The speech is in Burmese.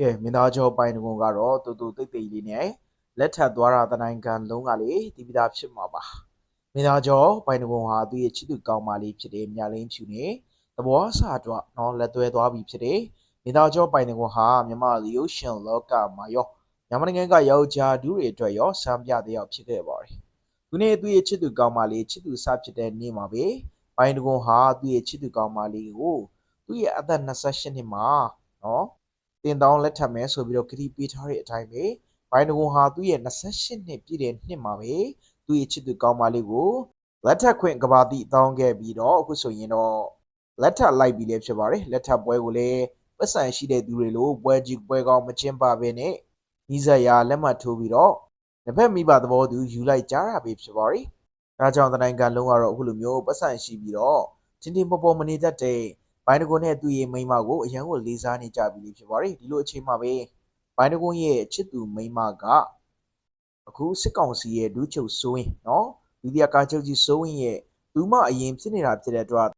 ကဲမင်းသားကျော်ပိုင်တကွန်ကတော့တူတူတိတ်တိတ်လေးနဲ့လက်ထပ်သွားတာတနိုင်ကန်လုံးကလေတီးပြီးသားဖြစ်မှာပါမင်းသားကျော်ပိုင်တကွန်ဟာသူ့ရဲ့ချစ်သူကောင်းမလေးဖြစ်တဲ့မြလင်းဖြူနဲ့သဘောစာတော့နော်လက်သွဲသွားပြီဖြစ်တယ်မင်းသားကျော်ပိုင်တကွန်ဟာမြမလီယိုရှင်လောကမှာရောမြန်မာနိုင်ငံကယောက်ျားဒူးတွေအတွက်ရောစံပြတဲ့ရောက်ဖြစ်ခဲ့ပါတယ်သူနဲ့သူ့ရဲ့ချစ်သူကောင်းမလေးချစ်သူစဖြစ်တဲ့နေ့မှာပဲပိုင်တကွန်ဟာသူ့ရဲ့ချစ်သူကောင်းမလေးကိုသူ့ရဲ့အသက်28နှစ်မှာနော် တင်တောင်းလက်ထပ်မယ်ဆိုပြီးတော့ကတိပေးထားတဲ့အတိုင်းပဲဘိုင်နဂွန်ဟာသူ့ရဲ့28နှစ်ပြည့်တဲ့နှစ်မှာပဲသူ့ရဲ့ချစ်သူကောင်းမလေးကိုလက်ထပ်ခွင့်ကဘာတိတောင်းခဲ့ပြီးတော့အခုဆိုရင်တော့လက်ထပ်လိုက်ပြီးလည်းဖြစ်ပါတယ်လက်ထပ်ပွဲကိုလည်းပတ်စံရှိတဲ့သူတွေလိုပွဲကြီးပွဲကောင်းမကျင်းပဘဲနဲ့ဤဇရာလက်မှတ်ထိုးပြီးတော့တစ်ဖက်မိဘသဘောသူယူလိုက်ကြတာပဲဖြစ်ပါတယ်ဒါကြောင့်တနိုင်ကန်လုံးကတော့အခုလိုမျိုးပတ်စံရှိပြီးတော့ချင်းချင်းပေါ်ပေါ်မနေတတ်တဲ့ ဘိုင်နဂွန်နဲ့သူ့ရဲ့မိန်းမကိုအရန်ကိုလေးစားနေကြပြီလေဖြစ်ပါတယ်ဒီလိုအချိန်မှာပဲဘိုင်နဂွန်ရဲ့ချစ်သူမိန်းမကအခုစစ်ကောင်စီရဲ့ဒူးချုပ်စိုးရင်နော်ဒုတိယကာချုပ်ကြီးစိုးရင်ရဲ့သူမအရင်ဖြစ်နေတာဖြစ်တဲ့အတွက်